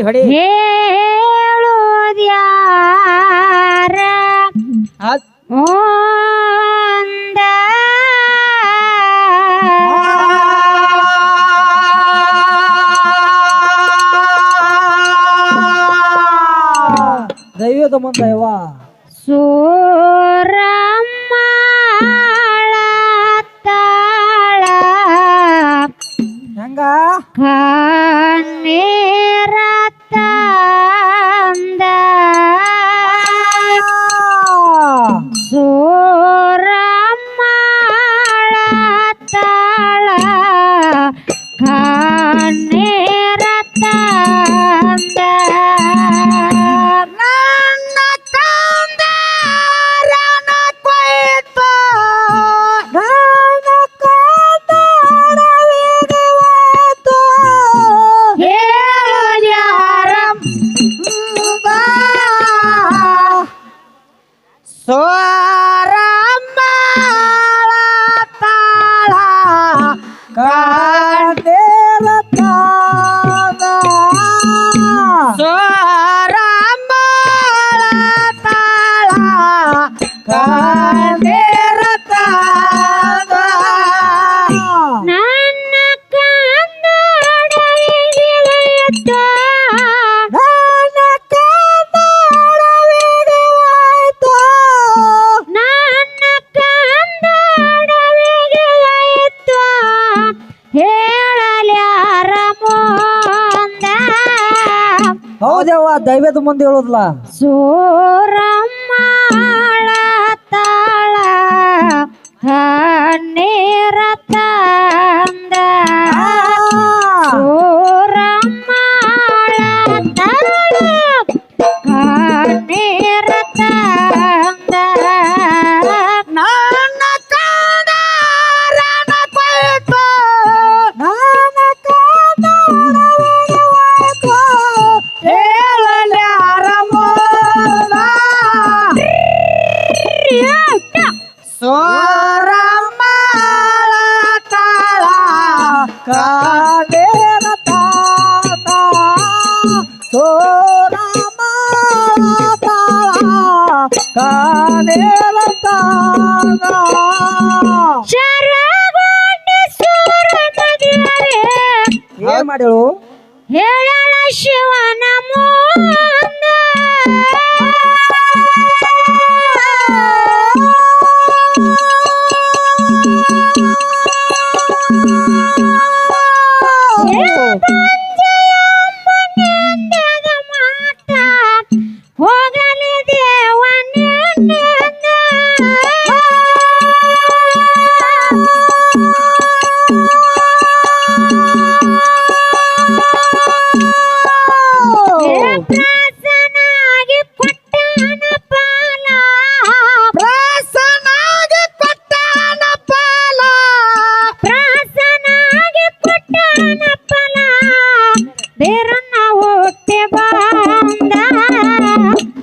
ಹೊಡಿ ಹೊಡಿ. ಹೇಳುವುದ್ಯಾರ ಒಂದ ದೈವದ ಮುಂದೆ ಅಯ್ಯವ ಸೂರಮ್ಮ ಹೆಂಗ? ಅವ ದೈವದ ಮುಂದೆ ಹೇಳೋದ್ಲ? ಸೋ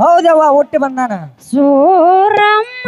ಹೌದವ್ವ ಒಟ್ಟು ಬಂದಾನ ಸೂರಮ್ಮ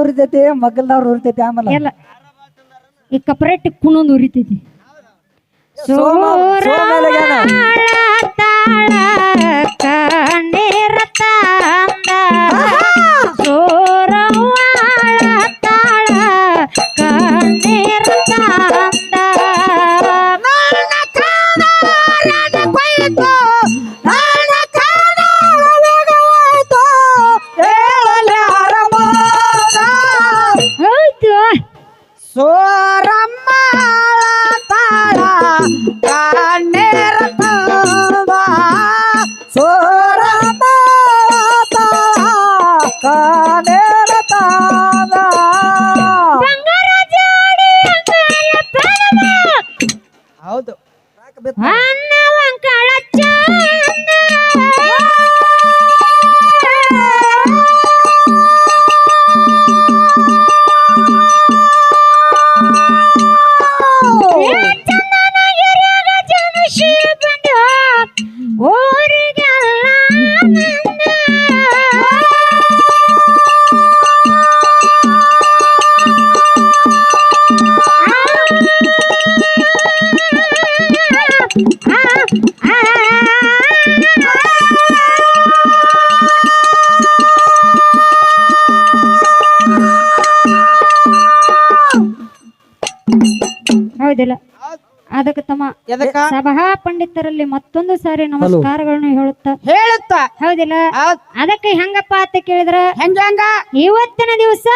ಉರಿತೈತಿ ಮಗಲ್ದವ್ರು ಉರಿತೈತಿ ಆಮೇಲೆ. ಎಲ್ಲ. ಈ ಕಪರೇಟ್ ಕುಣೊಂದು ಉರಿತೈತಿ. ಸೋಮ- ಸೋಮ ತಾಳ ಕಣ್ಣೀರ ಹೌದಿಲ್ಲ. ಅದಕ್ಕೆ ತಮ್ಮ ಎದಕ್ಕ? ಸಭಾ ಪಂಡಿತರಲ್ಲಿ ಮತ್ತೊಂದು ಸಾರಿ ನಮಸ್ಕಾರಗಳನ್ನು ಹೇಳುತ್ತಾ? ಹೇಳುತ್ತ? ಹೌದಿಲ್ಲ. ಹೌದ್. ಅದಕ್ಕೆ ಹೆಂಗಪ್ಪ ಅಂತ ಕೇಳಿದ್ರ? ಹೆಂಗ ಹೆಂಗ? ಇವತ್ತಿನ ದಿವಸ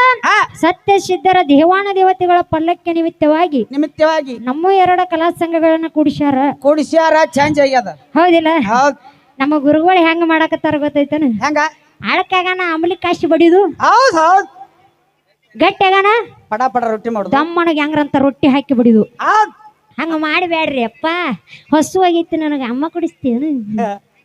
ಸತ್ಯ ಸಿದ್ಧರ ದೇವಾನ ದೇವತೆಗಳ ಪಲ್ಲಕ್ಕೆ ನಿಮಿತ್ತವಾಗಿ ನಿಮಿತ್ತವಾಗಿ ನಮ್ಮ ಎರಡು ಕಲಾ ಸಂಘಗಳನ್ನ ಕೂಡಿಸ್ಯಾರ. ಕುಡಿಸ್ಯಾರ ಚೇಂಜ್ ಆಗ್ಯದ. ಹೌದಿಲ್ಲ. ಹೌದ್. ನಮ್ಮ ಗುರುಗಳು ಹೆಂಗ ಮಾಡಕತ್ತಾರ ಗೊತ್ತೈತನ? ಹೆಂಗ? ಆಳಕ್ಕಾಗನ ಅಮಲಿ ಕಾಶಿ ಬಡಿದು ಹೌದ್ ಹೌದ್. ಗಟ್ಟಿಯಾಗನ? ಪಡ ಪಡ ರೊಟ್ಟಿ ಮಾಡುದು. ದಮ್ಮನಿಗೆ ಹೆಂಗ್ರಂತ ರೊಟ್ಟಿ ಹಾಕಿ ಬಿಡಿದು. ಹಂಗ ಮಾಡಬೇಡ್ರಿ ಅಪ್ಪ. ಹೊಸುವಾಗಿತ್ತು ನನಗೆ ಅಮ್ಮ ಕುಡಿಸ್ತೀನಿ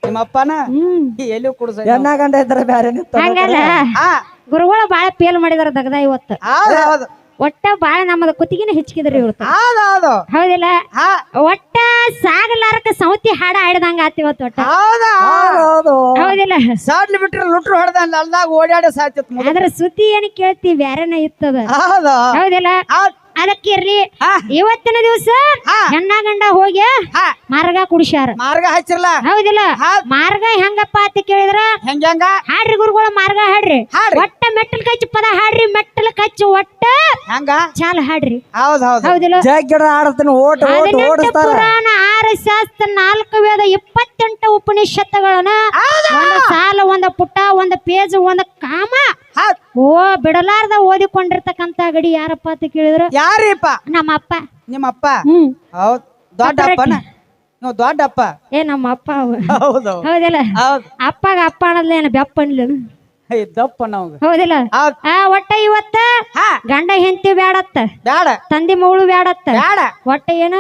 ನಿಮ್ಮಪ್ಪನ? ಹ್ಮ್. ಎಲ್ಲಿ ಕುಡಿಸ ಎಣ್ಣ ಗಂಡ ಇದ್ರೆ ಬ್ಯಾರೆ ನಿಂತ ಹಂಗಲ್ಲ. ಹಾ. ಗುರುಗಳು ಬಾಳ ಪೇಲ್ ಮಾಡಿದಾರ ದಗದ ಇವತ್ತು. ಹೌದ್ ಹೌದ್. ಒಟ್ಟ ಬಾಳ ನಮ್ಮದ ಕುತ್ತಿಗೆನ ಹೆಚ್ಚಿಗಿದ್ರಿ ಹೌದ್ ಹೌದು. ಹೌದಿಲ್ಲ? ಹಾ. ಒಟ್ಟ ಸಾಗಲಾರಕ ಸೌತಿ ಹಾಡ ಆಡದಂಗ ಆತಿ ಇವತ್ತು ಒಟ್ಟ. ಹೌದ ಹೌದು. ಹೌದಿಲ್ಲ? ಸಾಡ್ಲಿ ಬಿಟ್ರೆ ಲುಟ್ರು ಹೊಡೆದ ಅಲ್ದಾಗ ಓಡಾಡ ಮುದ ಅದ್ರ ಸುದ್ದಿ ಏನ್ ಕೇಳ್ತಿ ಬ್ಯಾರೆನ ಇತ್ತದ? ಹೌದು. ಹೌದಿಲ್ಲ? ಹೌದ್. ಅದಕ್ಕಿರ್ಲಿ ಹಾ. ಇವತ್ತಿನ ದಿವಸ ಹಾ. ಹೆಣ್ಣ ಗಂಡ ಹೋಗಿ ಹಾ. ಮಾರ್ಗ ಕುಡಿಸ್ಯಾರ. ಮಾರ್ಗ ಹಚ್ಚಿರಲ್ಲ ಹೌದಿಲ್ಲ? ಹೌದ್. ಮಾರ್ಗ ಹೆಂಗಪ್ಪ ಅಂತ ಕೇಳಿದ್ರ? ಹೆಂಗ ಹೆಂಗ? ಹಾಡ್ರಿ ಗುರುಗಳ ಮಾರ್ಗ ಹಾಡ್ರಿ. ಹಾಡ್ರಿ. ಒಟ್ಟ ಮೆಟ್ಟಲ್ ಕಚ್ಚಿ ಪದ ಹಾಡ್ರಿ ಮೆಟ್ಟಲ್ ಕಚ್ಚಿ ಒಟ್ಟ ಹೆಂಗ? ಚಾಲ ಹಾಡ್ರಿ. ಹೌದ್ ಹೌದ್. ಹೌದಿಲ್ಲ? ಜಗ್ಗಿಡ ಆಡತ್ತೀನಿ ಓಟ್ ಓಟ್ ಹದಿನೆಂಟು ಓಡಿಸ್ತಾರ. ಪುರಾಣ ಆರು ಶಾಸ್ತ್ರ ನಾಲ್ಕು ವೇದ ಇಪ್ಪತ್ತೆಂಟು ಉಪನಿಷತ್ತುಗಳನ್ನ ಒಂದ ಸಾಲ ಒಂದ ಪುಟ ಒಂದ ಪೇಜ್ ಒಂದ ಕಾಮ ಹೌದ್. ಓ ಬಿಡಲಾರ್ದ ಓದಿಕೊಂಡಿರ್ತಕ್ಕಂತ ಗಡಿ ಯಾರಪ್ಪ ಅಂತ ಕೇಳಿದ್ರ? ಯಾರಿಪ್ಪ? ನಮ್ಮ ಅಪ್ಪ ನಿಮ್ಮಪ್ಪ? ಹ್ಮ್. ಹೌದ್. ದೊಡ್ಡ ಅಪ್ಪನ ನೀವು ದೊಡ್ಡ ಅಪ್ಪ ಏ ನಮ್ಮ ಅಪ್ಪ ಅವ. ಹೌದು. ಹೌದಿಲ್ಲ. ಹೌದ್. ಅಪ್ಪಗ ಅಪ್ಪ ಅನ್ನೋದ್ಲೇನ ಬೆಪ್ಪ ಅನ್ಲೇನು ಏ, ದಪ್ಪ ನಮ್ಗ ಹೌದಿಲ್ಲ. ಹೌದ್. ಆ ಒಟ್ಟ ಇವತ್ತ? ಹಾ. ಗಂಡ ಹೆಂಡತಿ ಬ್ಯಾಡತ್ತ? ಬ್ಯಾಡ. ತಂದಿ ಮಗಳು ಬ್ಯಾಡತ್ತ? ಬ್ಯಾಡ. ಒಟ್ಟ ಏನ?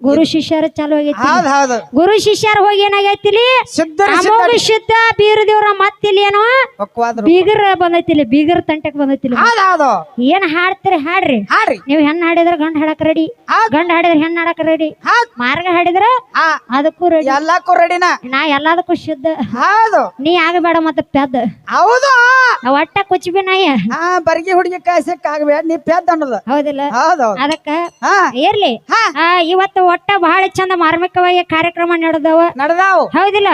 ಗುರು ಶಿಷ್ಯರ ಚಾಲು ಆಗೈತಿ. ಹೌದ್ ಹೌದು. ಗುರು ಶಿಷ್ಯರ ಹೋಗಿ ಏನಾಗೈತಿಲಿ? ಸಿದ್ಧರ ಅಮೋಘ ಶುದ್ಧ ಬೀರ ದೇವ್ರ ಮತ್ತಿಲ್ಲಿ ಏನೋ ಪಕ್ವಾದ್ರು ಬೀಗರ್ ಬಂದೈತಿಲಿ ಬೀಗರ್ ತಂಟಕ್ ಬಂದೈತಿಲಿ. ಹೌದ್ ಹೌದು. ಏನ್ ಹಾಡ್ತೀರಿ ಹಾಡ್ರಿ. ಹಾಡ್ರಿ. ನೀವ್ ಹೆಣ್ ಹಾಡಿದ್ರ ಗಂಡ ಹಾಡಕ್ ರೆಡಿ ಹೌದ್ ಗಂಡ ಹಾಡಿದ್ರ ಹೆಣ್ ಹಾಡಕ್ ರೆಡಿ ಹೌದ್ ಮಾರ್ಗ ಹಾಡಿದ್ರ ಹಾ. ಅದಕ್ಕೂ ರೆಡಿ ಎಲ್ಲಕ್ಕೂ ರೆಡಿನ ನಾ. ಎಲ್ಲದಕ್ಕೂ ಶುದ್ಧ. ಹೌದು. ನೀ ಆಗಬೇಡ ಮತ್ತ ಪೆದ್ದ. ಹೌದು. ಆ ಒಟ್ಟ ಕುಚ್ಬಿ ನಾಯ. ಹಾ ಬರ್ಗಿ ಹುಡುಗಿ ಕಾಯ್ಸಕ್ ಆಗ್ಬೇಡ ನೀ ಪೆದ್ದ ಅನ್ನೋದು. ಹೌದಿಲ್ಲ? ಹೌದ್ ಹೌದ್. ಅದಕ್ಕ ಹಾ. ಇರ್ಲಿ. ಹಾ. ಆ, ಇವತ್ತು ಒಟ್ಟ ಬಹಳ ಚಂದ ಮಾರ್ಮಿಕವಾಗಿ ಕಾರ್ಯಕ್ರಮ ನಡೆದವ. ನಡ್ದಾವು. ಹೌದಿಲ್ಲ.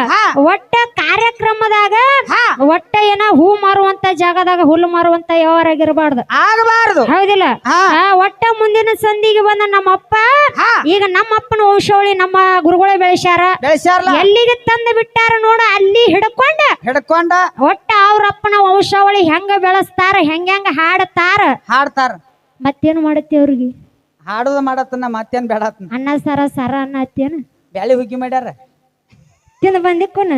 ಒಟ್ಟ ಕಾರ್ಯಕ್ರಮದಾಗ ಒಟ್ಟ ಏನ ಹೂ ಮಾರುವಂತ ಜಾಗದಾಗ ಹುಲ್ಲು ಮಾರುವಂತ ವ್ಯವಹಾರ ಆಗಿರಬಾರ್ದು ಆಗಬಾರ್ದು. ಹೌದಿಲ್ಲ? ಒಟ್ಟ ಮುಂದಿನ ಸಂದಿಗೆ ಬಂದ ನಮ್ಮಪ್ಪ ಅಪ್ಪ ಈಗ ನಮ್ಮ ಅಪ್ಪನ ವಂಶಾವಳಿ ನಮ್ಮ ಗುರುಗಳೇ ಬೆಳೆಸ್ಯಾರ. ಎಲ್ಲಿಗೆ ತಂದು ಬಿಟ್ಟಾರ ನೋಡ ಅಲ್ಲಿ ಹಿಡ್ಕೊಂಡ. ಹಿಡ್ಕೊಂಡ. ಒಟ್ಟ ಅವ್ರ ಅಪ್ಪನ ವಂಶಾವಳಿ ಹೆಂಗ ಬೆಳೆಸ್ತಾರ ಹೆಂಗ ಹೆಂಗ ಹಾಡತಾರ. ಹಾಡ್ತಾರ. ಮತ್ತೇನು ಮಾಡತ್ತಿ ಅವ್ರಿಗೆ? ಹಾಡುದ ಮಾಡತ್ತನ ಮತ್ತೇನ್ ಬೇಡತ್ನ ಅನ್ನ ಸಾರ ಸರ ಅನ್ನ ಹತ್ತೇನು ಬ್ಯಾಳಿ ಹುಗ್ಗಿ ಮಾಡ್ಯಾರ? ತಿಂದು ಬಂದಿಕ್ಕೂನ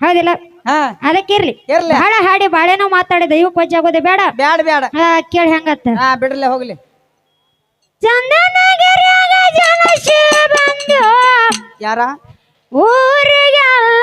ಹೌದಿಲ್ಲ? ಹಾ. ಅದಕ್ಕೆ ಇರ್ಲಿ. ಬಹಳ ಹಾಡಿ ಬಾಳೆನೋ ಮಾತಾಡಿ ದೈವ ಪೂಜೆ ಆಗೋದೆ ಬೇಡ. ಬ್ಯಾಡ ಬ್ಯಾಡ. ಆ, ಕೇಳಿ ಹೆಂಗತ್ತ? ಹಾ ಬಿಡ್ರಲೆ ಹೋಗ್ಲಿ. ಚಂದನಗಿರಿಯಾಗ ಜನಶಿ ಬಂದು ಯಾರ? ಊರಿಗೆಲ್ಲ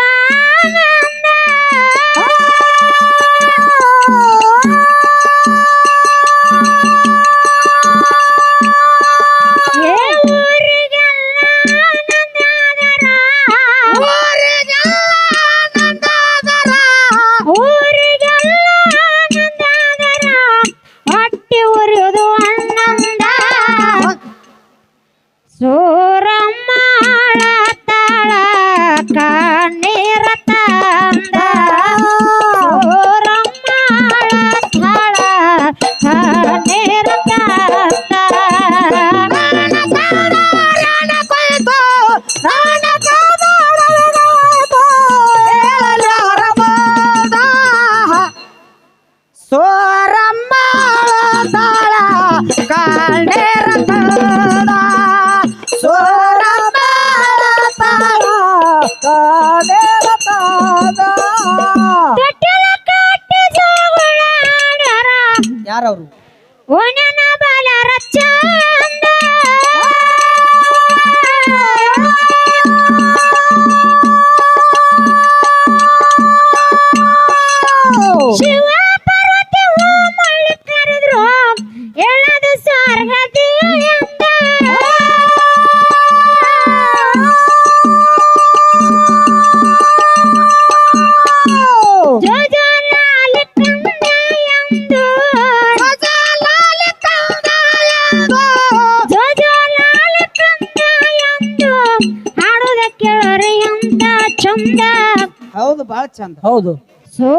ಚಂದ. ಹೌದು. ಸೋ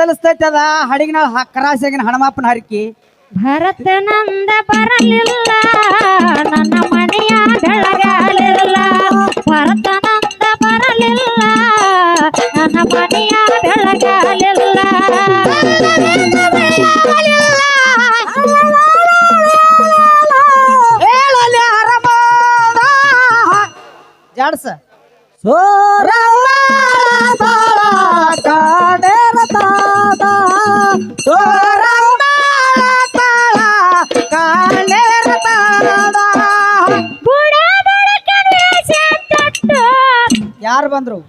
ತಲಸ್ತೈತಿ ಅದ ಹಡಿಗೆ ನಾವು ಹಣಮಪ್ಪನ ಹರಕಿ. ಭರತ ನಂದ ಬರಲಿಲ್ಲ ನನ್ನ ಮನೆಯ ಬೆಳಗಾಲಿಲ್ಲ. ಭರತ ನಂದ ಬರಲಿಲ್ಲ ನನ್ನ ಮನೆಯ ಬೆಳಗಾಲಿಲ್ಲ. ಜಾಡ್ಸ. ಸೋ andrew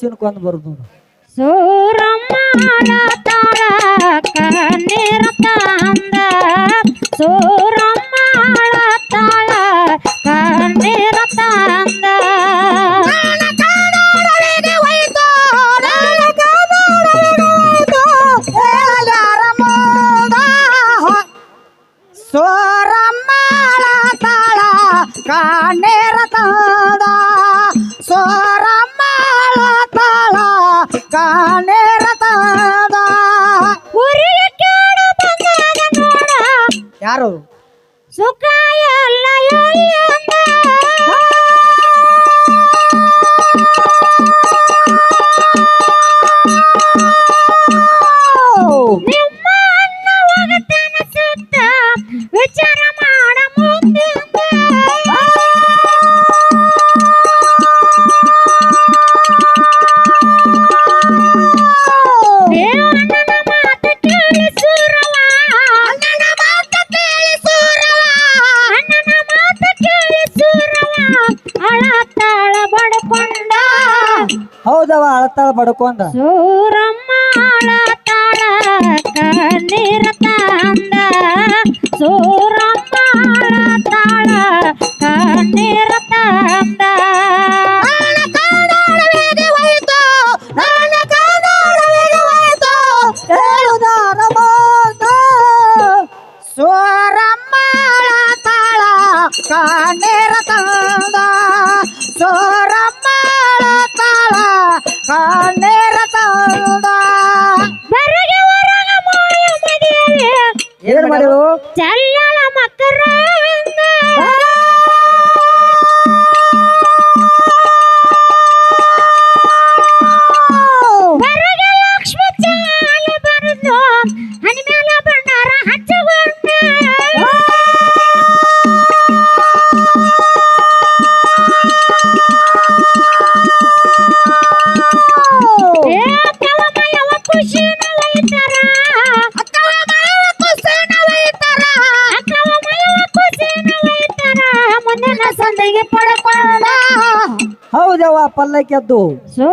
ಹಸಿನ ಕೊಂದ್ ಬರ್ದು. ಸೂರಮ್ಮ ತಾರ ಬಡ್ಕೊಂಡ पल्ला क्या दो? सो